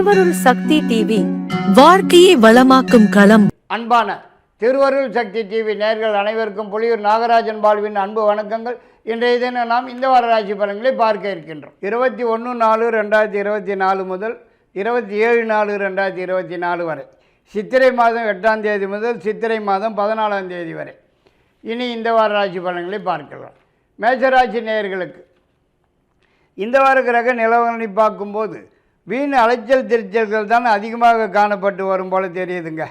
திருவருள் சக்தி டிவி வாழ்க்கையை வளமாக்கும் களம். அன்பான திருவருள் சக்தி டிவி நேர்கள் அனைவருக்கும் புலியூர் நாகராஜன் பால்வின் அன்பு வணக்கங்கள். இன்றைய தினம் நாம் இந்த வார ராசி பலன்களை பார்க்க இருக்கின்றோம். இருபத்தி ஒன்று நாலு ரெண்டாயிரத்தி இருபத்தி நாலு முதல் இருபத்தி ஏழு நாலு ரெண்டாயிரத்தி இருபத்தி நாலு வரை. சித்திரை மாதம் எட்டாம் தேதி முதல் சித்திரை மாதம் பதினாலாம் தேதி வரை. இனி இந்த வார ராசி பலன்களை பார்க்கலாம். மேஷராசி நேயர்களுக்கு இந்த வார கிரக நிலவரணி பார்க்கும்போது வீண் அலைச்சல் திருச்சல்கள் தான் அதிகமாக காணப்பட்டு வரும் போல தெரியுதுங்க.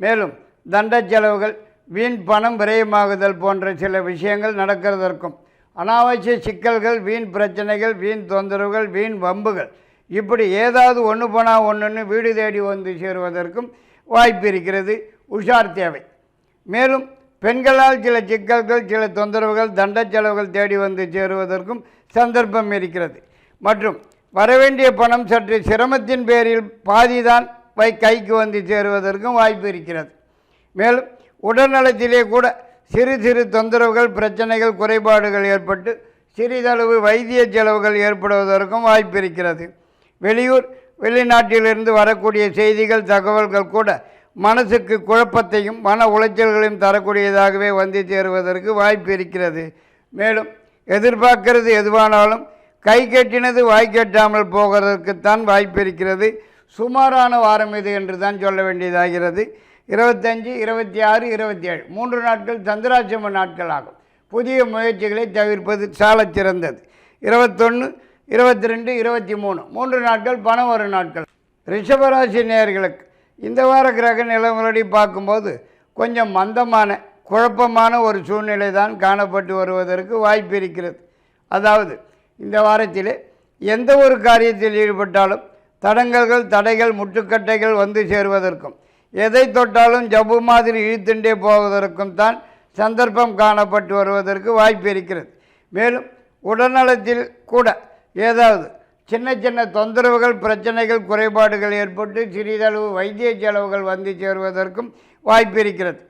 மேலும் தண்ட செலவுகள் வீண் பணம் விரயமாகுதல் போன்ற சில விஷயங்கள் நடக்கிறதற்கும் அனாவசிய சிக்கல்கள் வீண் பிரச்சனைகள் வீண் தொந்தரவுகள் வீண் வம்புகள் இப்படி ஏதாவது ஒன்று போனால் ஒன்றுன்னு வீடு தேடி வந்து சேருவதற்கும் வாய்ப்பு இருக்கிறது. உஷார் தேவை. மேலும் பெண்களால் சில சிக்கல்கள் சில தொந்தரவுகள் தண்ட செலவுகள் தேடி வந்து சேருவதற்கும் சந்தர்ப்பம் இருக்கிறது. மற்றும் வரவேண்டிய பணம் சற்று சிரமத்தின் பேரில் பாதிதான் வை கைக்கு வந்து சேருவதற்கும் வாய்ப்பு இருக்கிறது. மேலும் உடல்நலத்திலே கூட சிறு சிறு தொந்தரவுகள் பிரச்சனைகள் குறைபாடுகள் ஏற்பட்டு சிறிதளவு வைத்திய செலவுகள் ஏற்படுவதற்கும் வாய்ப்பு இருக்கிறது. வெளியூர் வெளிநாட்டிலிருந்து வரக்கூடிய செய்திகள் தகவல்கள் கூட மனசுக்கு குழப்பத்தையும் மன உளைச்சல்களையும் தரக்கூடியதாகவே வந்து சேருவதற்கு வாய்ப்பு இருக்கிறது. மேலும் எதிர்பார்க்கிறது எதுவானாலும் கை கட்டினது வாய் கட்டாமல் போகிறதுக்குத்தான் வாய்ப்பு இருக்கிறது. சுமாரான வாரம் இது என்று தான் சொல்ல வேண்டியதாகிறது. இருபத்தஞ்சு இருபத்தி ஆறு இருபத்தி ஏழு. மூன்று நாட்கள் சந்திராசிரம நாட்கள் ஆகும். புதிய முயற்சிகளை தவிர்ப்பது சாலச் சிறந்தது. இருபத்தொன்று இருபத்தி ரெண்டு இருபத்தி மூணு. மூன்று நாட்கள் பணம் வரும் நாட்கள். ரிஷபராசி நேர்களுக்கு இந்த வார கிரக நிலவரடி பார்க்கும்போது கொஞ்சம் மந்தமான குழப்பமான ஒரு சூழ்நிலை தான் காணப்பட்டு வருவதற்கு வாய்ப்பு இருக்கிறது. அதாவது இந்த வாரத்தில் எந்த ஒரு காரியத்தில் ஈடுபட்டாலும் தடங்கல்கள் தடைகள் முட்டுக்கட்டைகள் வந்து சேருவதற்கும் எதை தொட்டாலும் ஜவ்வு மாதிரி இழுத்துண்டே போவதற்கும் தான் சந்தர்ப்பம் காணப்பட்டு வருவதற்கு வாய்ப்பு இருக்கிறது. மேலும் உடல்நலத்தில் கூட ஏதாவது சின்ன சின்ன தொந்தரவுகள் பிரச்சனைகள் குறைபாடுகள் ஏற்பட்டு சிறிதளவு வைத்திய செலவுகள் வந்து சேருவதற்கும் வாய்ப்பு இருக்கிறது.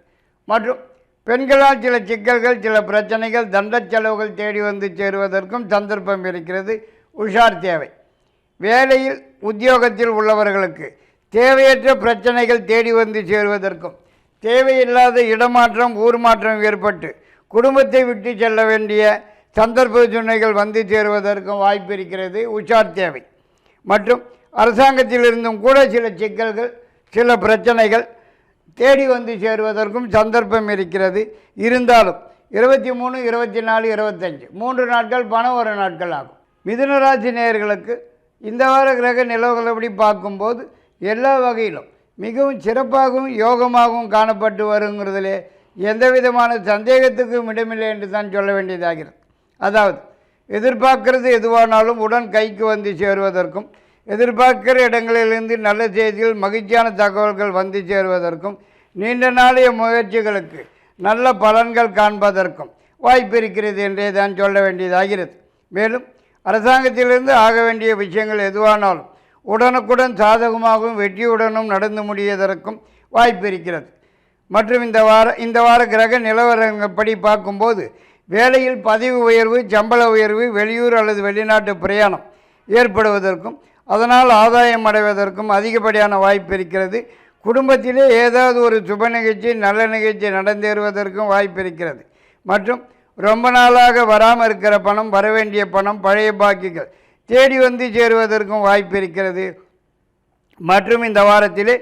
மற்றும் பெண்களால் சில சிக்கல்கள் சில பிரச்சனைகள் தண்ட செலவுகள் தேடி வந்து சேருவதற்கும் சந்தர்ப்பம் இருக்கிறது. உஷார் தேவை. வேலையில் உத்தியோகத்தில் உள்ளவர்களுக்கு தேவையற்ற பிரச்சனைகள் தேடி வந்து சேருவதற்கும் தேவையில்லாத இடமாற்றம் ஊர் மாற்றம் ஏற்பட்டு குடும்பத்தை விட்டு செல்ல வேண்டிய சந்தர்ப்ப சூழ்நிலைகள் வந்து சேருவதற்கும் வாய்ப்பு இருக்கிறது. உஷார் தேவை. மற்றும் அரசாங்கத்திலிருந்தும் கூட சில சிக்கல்கள் சில பிரச்சனைகள் தேடி வந்து சேருவதற்கும் சந்தர்ப்பம் இருக்கிறது. இருந்தாலும் இருபத்தி மூணு இருபத்தி நாலு இருபத்தஞ்சு மூன்று நாட்கள் பணம் ஒரு நாட்கள் ஆகும். மிதுனராசி நேயர்களுக்கு இந்த வார கிரக நிலவுகளபடி பார்க்கும்போது எல்லா வகையிலும் மிகவும் சிறப்பாகவும் யோகமாகவும் காணப்பட்டு வருங்கிறதுலே எந்த விதமான சந்தேகத்துக்கும் இடமில்லை என்று தான் சொல்ல வேண்டியதாகிறது. அதாவது எதிர்பார்க்கறது எதுவானாலும் உடன் கைக்கு வந்து சேருவதற்கும் எதிர்பார்க்கிற இடங்களிலிருந்து நல்ல செய்திகள் மகிழ்ச்சியான தகவல்கள் வந்து சேருவதற்கும் நீண்ட நாளைய முயற்சிகளுக்கு நல்ல பலன்கள் காண்பதற்கும் வாய்ப்பு இருக்கிறது என்றே தான் சொல்ல வேண்டியதாகிறது. மேலும் அரசாங்கத்திலிருந்து ஆக வேண்டிய விஷயங்கள் எதுவானாலும் உடனுக்குடன் சாதகமாகவும் வெற்றியுடனும் நடந்து முடியதற்கும் வாய்ப்பு இருக்கிறது. மற்றும் இந்த வார இந்த வார கிரக நிலவரங்கப்படி பார்க்கும்போது வேலையில் பதவி உயர்வு சம்பள உயர்வு வெளியூர் அல்லது வெளிநாட்டு பிரயாணம் ஏற்படுவதற்கும் அதனால் ஆதாயம் அடைவதற்கும் அதிகப்படியான வாய்ப்பு இருக்கிறது. குடும்பத்திலே ஏதாவது ஒரு சுப நிகழ்ச்சி நல்ல நிகழ்ச்சி நடந்தேறுவதற்கும் வாய்ப்பு இருக்கிறது. மற்றும் ரொம்ப நாளாக வராமல் இருக்கிற பணம் வரவேண்டிய பணம் பழைய பாக்கிகள் தேடி வந்து சேருவதற்கும் வாய்ப்பு இருக்கிறது. மற்றும் இந்த வாரத்திலே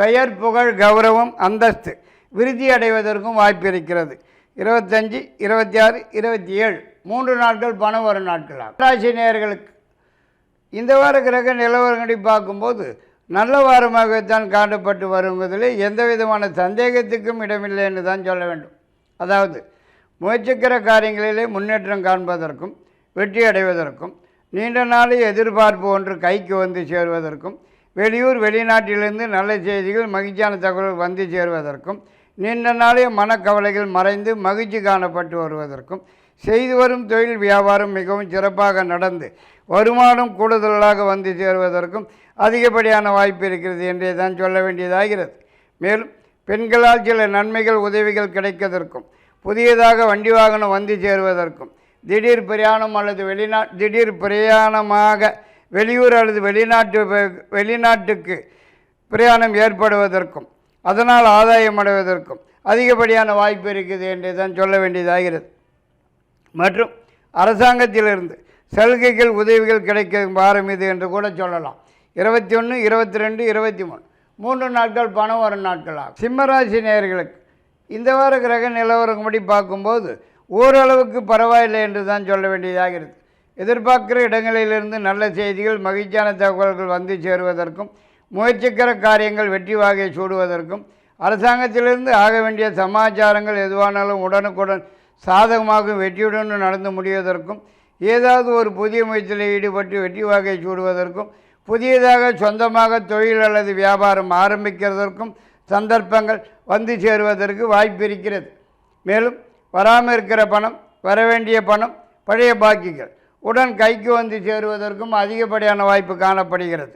பெயர் புகழ் கௌரவம் அந்தஸ்து விருத்தி அடைவதற்கும் வாய்ப்பு இருக்கிறது. இருபத்தஞ்சி இருபத்தி ஆறு இருபத்தி ஏழு மூன்று நாட்கள் பணம் வரும் நாட்களாகும். ராசி நேயர்களுக்கு இந்த வார கிரக நிலவரங்களை பார்க்கும்போது நல்ல வாரமாகத்தான் காணப்பட்டு வருவதில் எந்த விதமான சந்தேகத்துக்கும் இடமில்லை என்று தான் சொல்ல வேண்டும். அதாவது முயற்சிக்கிற காரியங்களிலே முன்னேற்றம் காண்பதற்கும் வெற்றி அடைவதற்கும் நீண்ட நாளை எதிர்பார்ப்பு ஒன்று கைக்கு வந்து சேருவதற்கும் வெளியூர் வெளிநாட்டிலிருந்து நல்ல செய்திகள் மகிழ்ச்சியான தகவல்கள் வந்து சேருவதற்கும் நீண்ட நாளைய மனக்கவலைகள் மறைந்து மகிழ்ச்சி காணப்பட்டு வருவதற்கும் செய்து வரும் தொழில் வியாபாரம் மிகவும் சிறப்பாக நடந்து வருமானம் கூடுதலாக வந்து சேருவதற்கும் அதிகப்படியான வாய்ப்பு இருக்கிறது என்றே தான் சொல்ல வேண்டியதாகிறது. மேலும் பெண்களால் சில நன்மைகள் உதவிகள் கிடைப்பதற்கும் புதியதாக வண்டி வாகனம் வந்து சேருவதற்கும் திடீர் பிரயாணம் அல்லது வெளிநா திடீர் பிரயாணமாக வெளியூர் அல்லது வெளிநாட்டு வெளிநாட்டுக்கு பிரயாணம் ஏற்படுவதற்கும் அதனால் ஆதாயம் அடைவதற்கும் அதிகப்படியான வாய்ப்பு இருக்குது என்று தான் சொல்ல வேண்டியதாகிறது. மற்றும் அரசாங்கத்திலிருந்து சலுகைகள் உதவிகள் கிடைக்கும் வாரம் இது என்று கூட சொல்லலாம். இருபத்தி ஒன்று இருபத்தி ரெண்டு இருபத்தி மூணு மூன்று நாட்கள் பணம் வரும் நாட்கள் ஆகும் சிம்மராசி நேர்களுக்கு இந்த வார கிரக நிலவரப்படி பார்க்கும்போது ஓரளவுக்கு பரவாயில்லை என்று தான் சொல்ல வேண்டியதாகிறது எதிர்பார்க்கிற இடங்களிலிருந்து நல்ல செய்திகள் மகிழ்ச்சியான தகவல்கள் வந்து சேருவதற்கும் முயற்சிக்கிற காரியங்கள் வெற்றி வாகை சூடுவதற்கும் அரசாங்கத்திலிருந்து ஆக வேண்டிய சமாச்சாரங்கள் எதுவானாலும் உடனுக்குடன் சாதகமாக வெற்றியுடன் நடந்து முடிவதற்கும் ஏதாவது ஒரு புதிய முயற்சியில் ஈடுபட்டு வெற்றி வாகை சூடுவதற்கும் புதியதாக சொந்தமாக தொழில் அல்லது வியாபாரம் ஆரம்பிக்கிறதற்கும் சந்தர்ப்பங்கள் வந்து சேருவதற்கு வாய்ப்பு இருக்கிறது. மேலும் வராமல் இருக்கிற பணம் வர வேண்டிய பணம் பழைய பாக்கிகள் உடன் கைக்கு வந்து சேருவதற்கும் அதிகப்படியான வாய்ப்பு காணப்படுகிறது.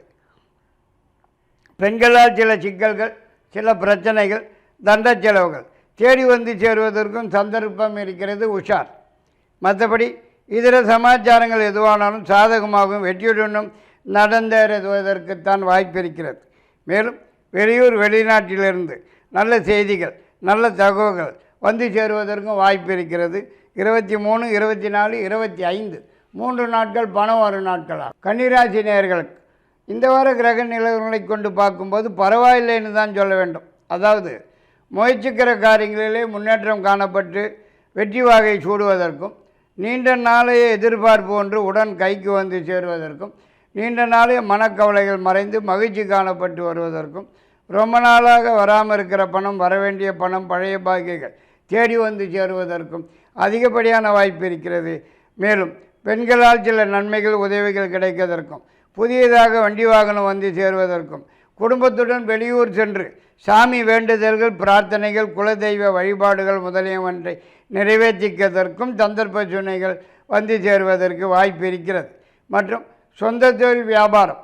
பெண்களால் சில சிக்கல்கள் சில பிரச்சனைகள் தண்ட செலவுகள் தேடி வந்து சேருவதற்கும் சந்தர்ப்பம் இருக்கிறது உஷார். மற்றபடி இதர சமாச்சாரங்கள் எதுவானாலும் சாதகமாகவும் வெற்றியுடனும் நடந்தேறுவதற்குத்தான் வாய்ப்பு இருக்கிறது மேலும் வெளியூர் வெளிநாட்டிலிருந்து நல்ல செய்திகள் நல்ல தகவல்கள் வந்து சேருவதற்கும் வாய்ப்பு இருக்கிறது இருபத்தி மூணு இருபத்தி நாலு இருபத்தி ஐந்து மூன்று நாட்கள் பணம் வரும் நாட்களாக கன்னிராசி நேர்களுக்கு இந்த வார கிரக நிலவரங்களை கொண்டு பார்க்கும்போது பரவாயில்லைன்னு தான் சொல்ல வேண்டும். அதாவது முயற்சிக்கிற காரியங்களிலே முன்னேற்றம் காணப்பட்டு வெற்றி வாகை சூடுவதற்கும் நீண்ட நாளைய எதிர்பார்ப்பு ஒன்று உடன் கைக்கு வந்து சேருவதற்கும் நீண்ட நாளைய மனக்கவலைகள் மறைந்து மகிழ்ச்சி காணப்பட்டு வருவதற்கும் ரொம்ப நாளாக வராமல் இருக்கிற பணம் வரவேண்டிய பணம் பழைய பாக்கிகள் தேடி வந்து சேருவதற்கும் அதிகப்படியான வாய்ப்பு இருக்கிறது. மேலும் பெண்களால் சில நன்மைகள் உதவிகள் கிடைப்பதற்கும் புதியதாக வண்டி வாகனம் வந்து சேருவதற்கும் குடும்பத்துடன் வெளியூர் சென்று சாமி வேண்டுதல்கள் பிரார்த்தனைகள் குலதெய்வ வழிபாடுகள் முதலியவற்றை நிறைவேற்றிக்கிறதற்கும் சந்தர்ப்ப சூழ்நிலைகள் வந்து சேருவதற்கு வாய்ப்பு இருக்கிறது. மற்றும் சொந்த தொழில் வியாபாரம்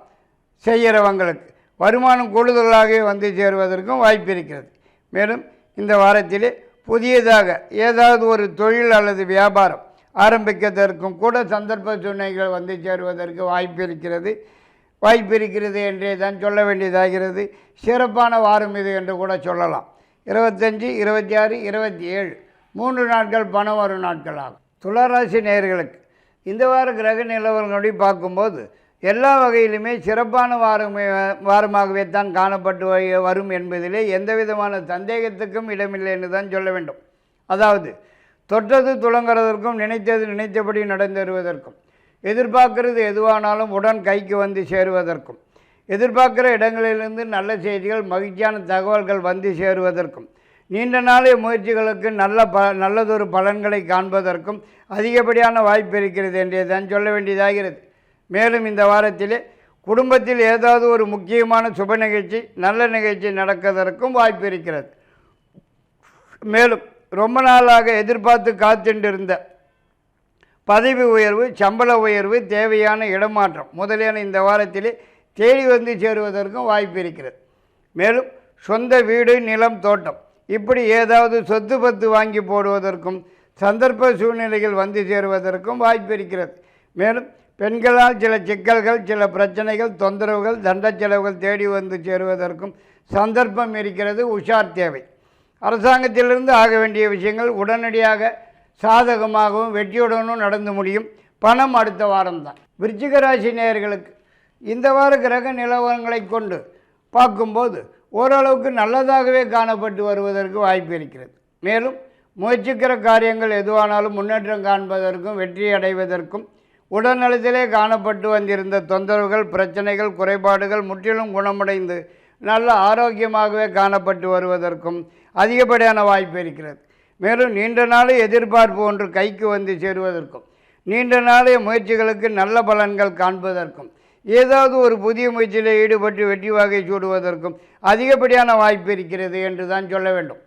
செய்கிறவங்களுக்கு வருமானம் கூடுதலாகவே வந்து சேருவதற்கும் வாய்ப்பு இருக்கிறது. மேலும் இந்த வாரத்திலே புதியதாக ஏதாவது ஒரு தொழில் அல்லது வியாபாரம் ஆரம்பிக்கிறதற்கும் கூட சந்தர்ப்ப சூழ்நிலைகள் வந்து சேருவதற்கு வாய்ப்பு இருக்கிறது. வாய்ப்பு இருக்கிறது என்றே தான் சொல்ல வேண்டியதாகிறது. சிறப்பான வாரம் இது என்று கூட சொல்லலாம். இருபத்தஞ்சி இருபத்தி ஆறு இருபத்தி ஏழு மூன்று நாட்கள் பணம் வரும் நாட்கள் ஆகும் துளராசி நேயர்களுக்கு இந்த வார கிரக நிலவரங்களை பார்க்கும்போது எல்லா வகையிலுமே சிறப்பான வாரம் வாரமாகவே தான் காணப்பட்டு வரும் என்பதிலே எந்த விதமான சந்தேகத்துக்கும் இடமில்லை என்று தான் சொல்ல வேண்டும். அதாவது தொட்டது துளங்குறதற்கும் நினைத்தது நினைத்தபடி நடந்தேறுவதற்கும். எதிர்பார்க்கிறது எதுவானாலும் உடன் கைக்கு வந்து சேருவதற்கும். எதிர்பார்க்குற இடங்களிலிருந்து நல்ல செய்திகள் மகிழ்ச்சியான தகவல்கள் வந்து சேருவதற்கும். நீண்ட நாளைய முயற்சிகளுக்கு நல்ல ப நல்லதொரு பலன்களை காண்பதற்கும் அதிகப்படியான வாய்ப்பு இருக்கிறது என்றே தான் சொல்ல வேண்டியதாகிறது. மேலும் இந்த வாரத்திலே குடும்பத்தில் ஏதாவது ஒரு முக்கியமான சுப நிகழ்ச்சி நல்ல நிகழ்ச்சி நடக்கிறதற்கும் வாய்ப்பு இருக்கிறது. மேலும் ரொம்ப நாளாக எதிர்பார்த்து காத்துண்டிருந்த பதவி உயர்வு சம்பள உயர்வு தேவையான இடமாற்றம் முதலியான இந்த வாரத்திலே தேடி வந்து சேருவதற்கும் வாய்ப்பு இருக்கிறது. மேலும் சொந்த வீடு நிலம் தோட்டம் இப்படி ஏதாவது சொத்து பத்து வாங்கி போடுவதற்கும் சந்தர்ப்ப சூழ்நிலைகள் வந்து சேருவதற்கும் வாய்ப்பு இருக்கிறது. மேலும் பெண்களால் சில சிக்கல்கள் சில பிரச்சனைகள் தொந்தரவுகள் தண்ட செலவுகள் தேடி வந்து சேருவதற்கும் சந்தர்ப்பம் இருக்கிறது உஷார் தேவை. அரசாங்கத்திலிருந்து ஆக வேண்டிய விஷயங்கள் உடனடியாக சாதகமாகவும் வெற்றியுடனும் நடந்து முடியும். பணம் அடுத்த வாரம்தான். விருச்சிக ராசி நேயர்களுக்கு இந்த வார கிரக நிலவரங்களை கொண்டு பார்க்கும்போது ஓரளவுக்கு நல்லதாகவே காணப்பட்டு வருவதற்கு வாய்ப்பு இருக்கிறது. மேலும் முயற்சிக்கிற காரியங்கள் எதுவானாலும் முன்னேற்றம் காண்பதற்கும் வெற்றி அடைவதற்கும் உடல்நலத்திலே காணப்பட்டு வந்திருந்த தொந்தரவுகள் பிரச்சனைகள் குறைபாடுகள் முற்றிலும் குணமடைந்து நல்ல ஆரோக்கியமாகவே காணப்பட்டு வருவதற்கும் அதிகப்படியான வாய்ப்பு இருக்கிறது. மேலும் நீண்ட நாளே எதிர்பார்ப்பு ஒன்று கைக்கு வந்து சேருவதற்கும் நீண்ட நாளைய முயற்சிகளுக்கு நல்ல பலன்கள் காண்பதற்கும் ஏதாவது ஒரு புதிய முயற்சியில் ஈடுபட்டு வெற்றி வாகை சூடுவதற்கும் அதிகப்படியான வாய்ப்பு இருக்கிறது என்று தான் சொல்ல வேண்டும்.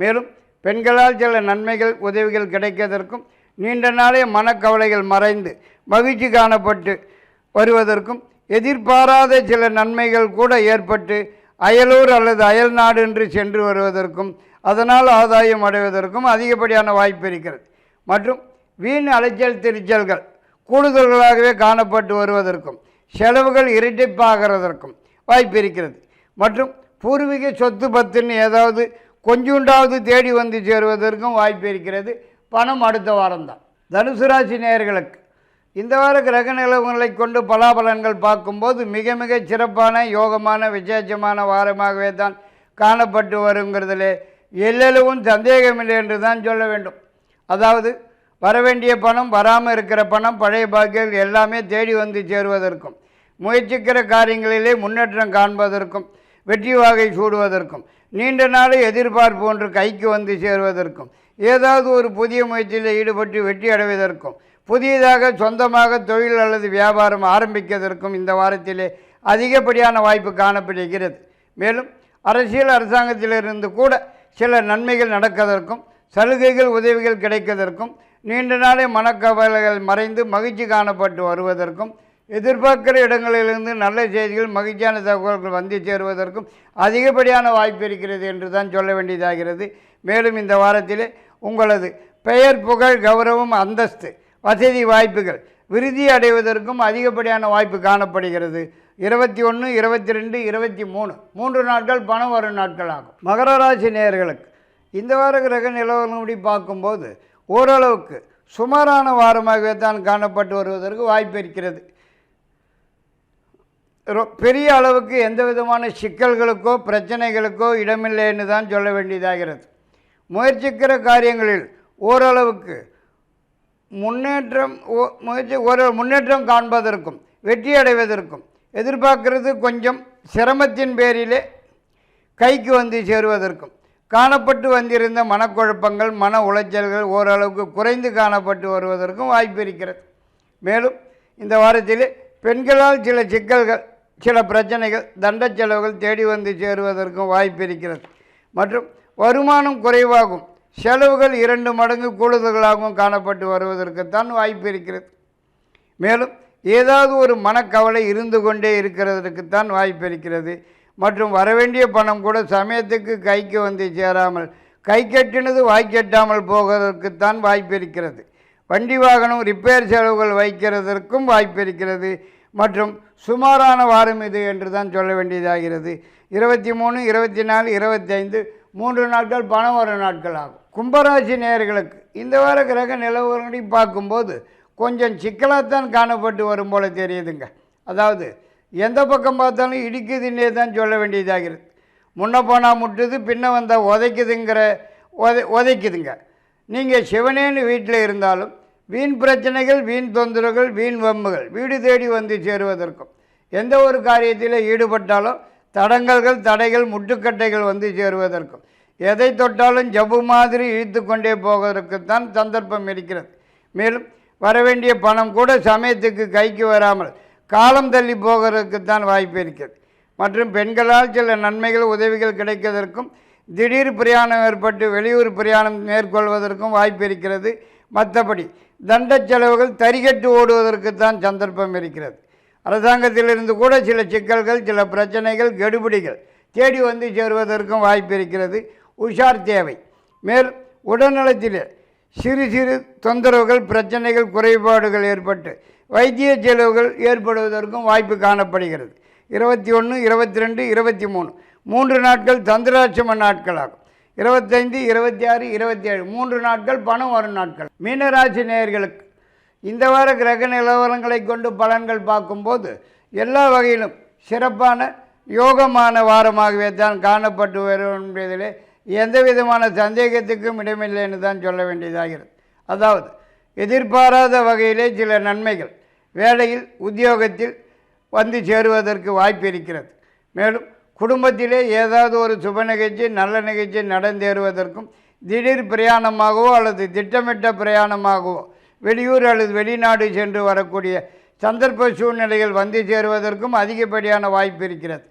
மேலும் பெண்களால் சில நன்மைகள் உதவிகள் கிடைக்கதற்கும் நீண்ட நாளே மனக்கவலைகள் மறைந்து மகிழ்ச்சி காணப்பட்டு வருவதற்கும் எதிர்பாராத சில நன்மைகள் கூட ஏற்பட்டு அயலூர் அல்லது அயல் நாடு என்று சென்று வருவதற்கும் அதனால் ஆதாயம் அடைவதற்கும் அதிகப்படியான வாய்ப்பு இருக்கிறது. மற்றும் வீண் அலைச்சல் திருச்சல்கள் கூடுதல்களாகவே காணப்பட்டு வருவதற்கும் செலவுகள் இரட்டிப்பாகிறதற்கும் வாய்ப்பு இருக்கிறது. மற்றும் பூர்வீக சொத்து பத்துன்னு ஏதாவது கொஞ்சுண்டாவது தேடி வந்து சேருவதற்கும் வாய்ப்பு இருக்கிறது. பணம் அடுத்த வாரம்தான். தனுசு ராசி நேயர்களுக்கு இந்த வார கிரக நிலவுகளை கொண்டு பலாபலன்கள் பார்க்கும்போது மிக மிக சிறப்பான யோகமான விசேஷமான வாரமாகவே தான் காணப்பட்டு வருங்கிறதுலே எல்லளவும் சந்தேகமில்லை என்று தான் சொல்ல வேண்டும். அதாவது வரவேண்டிய பணம் வராமல் இருக்கிற பணம் பழைய பாக்கியங்கள் எல்லாமே தேடி வந்து சேருவதற்கும் முயற்சிக்கிற காரியங்களிலே முன்னேற்றம் காண்பதற்கும் வெற்றி வாகை சூடுவதற்கும் நீண்ட நாள் எதிர்பார்ப்பு ஒன்று கைக்கு வந்து சேருவதற்கும் ஏதாவது ஒரு புதிய முயற்சியில் ஈடுபட்டு வெற்றி அடைவதற்கும் புதியதாக சொந்தமாக தொழில் அல்லது வியாபாரம் ஆரம்பிப்பதற்கும் இந்த வாரத்திலே அதிகப்படியான வாய்ப்பு காணப்படுகிறது. மேலும் அரசியல் அரசாங்கத்திலிருந்து கூட சில நன்மைகள் நடக்கிறதற்கும் சலுகைகள் உதவிகள் கிடைக்கதற்கும் நீண்ட நாளே மனக்கவலைகள் மறைந்து மகிழ்ச்சி காணப்பட்டு வருவதற்கும் எதிர்பார்க்கிற இடங்களிலிருந்து நல்ல செய்திகள் மகிழ்ச்சியான தகவல்கள் வந்து சேருவதற்கும் அதிகப்படியான வாய்ப்பு இருக்கிறது என்று தான் சொல்ல வேண்டியதாகிறது. மேலும் இந்த வாரத்திலே உங்களது பெயர் புகழ் கௌரவம் அந்தஸ்து வசதி வாய்ப்புகள் விருதி அடைவதற்கும் அதிகப்படியான வாய்ப்பு காணப்படுகிறது. இருபத்தி ஒன்று இருபத்தி ரெண்டு இருபத்தி மூணு. மூன்று நாட்கள் பணம் வரும் நாட்கள் ஆகும் மகர ராசி நேர்களுக்கு இந்த வார கிரக நிலவரப்படி பார்க்கும்போது ஓரளவுக்கு சுமாரான வாரமாகவே தான் காணப்பட்டு வருவதற்கு வாய்ப்பு இருக்கிறது. ரொ- பெரிய அளவுக்கு எந்த விதமான சிக்கல்களுக்கோ பிரச்சனைகளுக்கோ இடமில்லைன்னு தான் சொல்ல வேண்டியதாகிறது. முயற்சிக்கிற காரியங்களில் ஓரளவுக்கு முன்னேற்றம் ஓ- முயற்சி ஒரு முன்னேற்றம் காண்பதற்கும் வெற்றி அடைவதற்கும் எதிர்பார்க்கறது கொஞ்சம் சிரமத்தின் பேரிலே கைக்கு வந்து சேருவதற்கும். காணப்பட்டு வந்திருந்த மனக்குழப்பங்கள் மன உளைச்சல்கள் ஓரளவுக்கு குறைந்து காணப்பட்டு வருவதற்கும் வாய்ப்பு இருக்கிறது. மேலும் இந்த வாரத்தில் பெண்களால் சில சிக்கல்கள் சில பிரச்சனைகள் தண்ட செலவுகள் தேடி வந்து சேருவதற்கும் வாய்ப்பு இருக்கிறது. மற்றும் வருமானம் குறைவாகும் செலவுகள் இரண்டு மடங்கு கூடுதல்களாகவும் காணப்பட்டு வருவதற்குத்தான் வாய்ப்பு இருக்கிறது. மேலும் ஏதாவது ஒரு மனக்கவலை இருந்து கொண்டே இருக்கிறதுக்குத்தான் வாய்ப்பு இருக்கிறது. மற்றும் வரவேண்டிய பணம் கூட சமயத்துக்கு கைக்கு வந்து சேராமல் கை கட்டினது வாய்க்கெட்டாமல் போவதற்குத்தான் வாய்ப்பு இருக்கிறது. வண்டி வாகனம் ரிப்பேர் செலவுகள் வைக்கிறதற்கும் வாய்ப்பு இருக்கிறது. மற்றும் சுமாரான வாரம் இது என்று தான் சொல்ல வேண்டியதாகிறது. இருபத்தி மூணு இருபத்தி நாலு இருபத்தைந்து மூன்று நாட்கள் பணம் வரும் நாட்கள் ஆகும். கும்பராசி நேர்களுக்கு இந்த வார கிரக நிலவரங்களையும் பார்க்கும்போது கொஞ்சம் சிக்கலாகத்தான் காணப்பட்டு வரும் போல் தெரியுதுங்க. அதாவது எந்த பக்கம் பார்த்தாலும் இடிக்குதுன்னே தான் சொல்ல வேண்டியதாகிறது. முன்ன போனால் முட்டுது பின்ன வந்தால் உதைக்குதுங்கிற உதை உதைக்குதுங்க. நீங்கள் சிவனேன்னு வீட்டில் இருந்தாலும் வீண் பிரச்சனைகள் வீண் தொந்தரவுகள் வீண் வம்புகள் வீடு தேடி வந்து சேருவதற்கும் எந்த ஒரு காரியத்தில் ஈடுபட்டாலும் தடங்கல்கள் தடைகள் முட்டுக்கட்டைகள் வந்து சேருவதற்கும் எதை தொட்டாலும் ஜவ்வு மாதிரி இழுத்து கொண்டே போவதற்குத்தான் சந்தர்ப்பம் இருக்கிறது. மேலும் வரவேண்டிய பணம் கூட சமயத்துக்கு கைக்கு வராமல் காலம் தள்ளி போகிறதுக்குத்தான் வாய்ப்பு இருக்கிறது. மற்றும் பெண்களால் சில நன்மைகள் உதவிகள் கிடைக்கிறதற்கும் திடீர் பிரயாணம் ஏற்பட்டு வெளியூர் பிரயாணம் மேற்கொள்வதற்கும் வாய்ப்பு இருக்கிறது. மற்றபடி தண்ட செலவுகள் தரிகட்டு ஓடுவதற்குத்தான் சந்தர்ப்பம் இருக்கிறது. அரசாங்கத்திலிருந்து கூட சில சிக்கல்கள் சில பிரச்சனைகள் கெடுபிடிகள் தேடி வந்து சேருவதற்கும் வாய்ப்பு இருக்கிறது. உஷார் தேவை. மேல் உடல்நலத்திலே சிறு சிறு தொந்தரவுகள் பிரச்சனைகள் குறைபாடுகள் ஏற்பட்டு வைத்திய செலவுகள் ஏற்படுவதற்கும் வாய்ப்பு காணப்படுகிறது. இருபத்தி ஒன்று இருபத்தி ரெண்டு இருபத்தி மூணு மூன்று நாட்கள் தந்திராட்சம நாட்களாகும். இருபத்தைந்து இருபத்தி ஆறு இருபத்தி ஏழு மூன்று நாட்கள் பணம் வரும் நாட்கள். மீனராசி நேயர்களுக்கு இந்த வார கிரக நிலவரங்களை கொண்டு பலன்கள் பார்க்கும்போது எல்லா வகையிலும் சிறப்பான யோகமான வாரமாகவே தான் காணப்பட்டு வரும் என்பதிலே எந்த விதமான சந்தேகத்துக்கும் இடமில்லைன்னு தான் சொல்ல வேண்டியதாகிறது. அதாவது எதிர்பாராத வகையிலே சில நன்மைகள் வேலையில் உத்தியோகத்தில் வந்து சேருவதற்கு வாய்ப்பு இருக்கிறது. மேலும் குடும்பத்திலே ஏதாவது ஒரு சுப நிகழ்ச்சி நல்ல நிகழ்ச்சி நடந்தேறுவதற்கும் திடீர் பிரயாணமாகவோ அல்லது திட்டமிட்ட பிரயாணமாகவோ வெளியூர் அல்லது வெளிநாடு சென்று வரக்கூடிய சந்தர்ப்ப சூழ்நிலைகள் வந்து சேருவதற்கும் அதிகப்படியான வாய்ப்பு இருக்கிறது.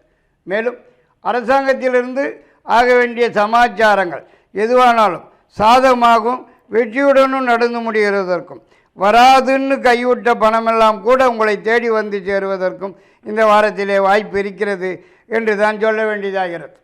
மேலும் அரசாங்கத்திலிருந்து ஆக வேண்டிய சமாச்சாரங்கள் எதுவானாலும் சாதகமாகவும் வெற்றியுடனும் நடந்து முடிகிறதற்கும். வராதுன்னு கைவிட்ட பணமெல்லாம் கூட உங்களை தேடி வந்து சேருவதற்கும் இந்த வாரத்திலே வாய்ப்பு இருக்கிறது என்று தான் சொல்ல வேண்டியதாகிறது.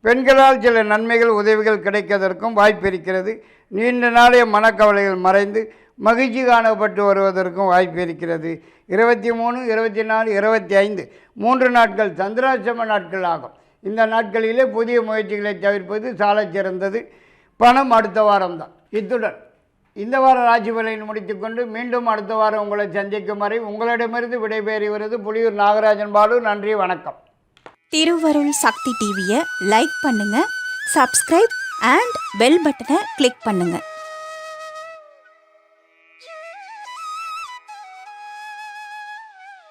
பெண்களால் சில நன்மைகள் உதவிகள் கிடைக்கதற்கும் வாய்ப்பு இருக்கிறது. நீண்ட நாளைய மனக்கவலைகள் மறைந்து மகிழ்ச்சி காணப்பட்டு வருவதற்கும் வாய்ப்பு இருக்கிறது. இருபத்தி மூணு இருபத்தி நாலு இருபத்தி ஐந்து மூன்று நாட்கள் சந்திராசிரம நாட்கள் ஆகும். இந்த நாட்களிலே புதிய முயற்சிகளை தவிர்ப்பது சாலச் சிறந்தது. பணம் அடுத்த வாரம்தான். இத்துடன் இந்த வார ராசி பலனை முடித்துக்கொண்டு மீண்டும் அடுத்த வாரம் உங்களை சந்திக்கும் வரை உங்களிடமிருந்து விடைபெறுகிறது புலியூர் நாகராஜன் பாலு. நன்றி வணக்கம். திருவருள் சக்தி டிவியை லைக் பண்ணுங்க சப்ஸ்கிரைப் அண்ட் பெல் பட்டனை கிளிக் பண்ணுங்கள்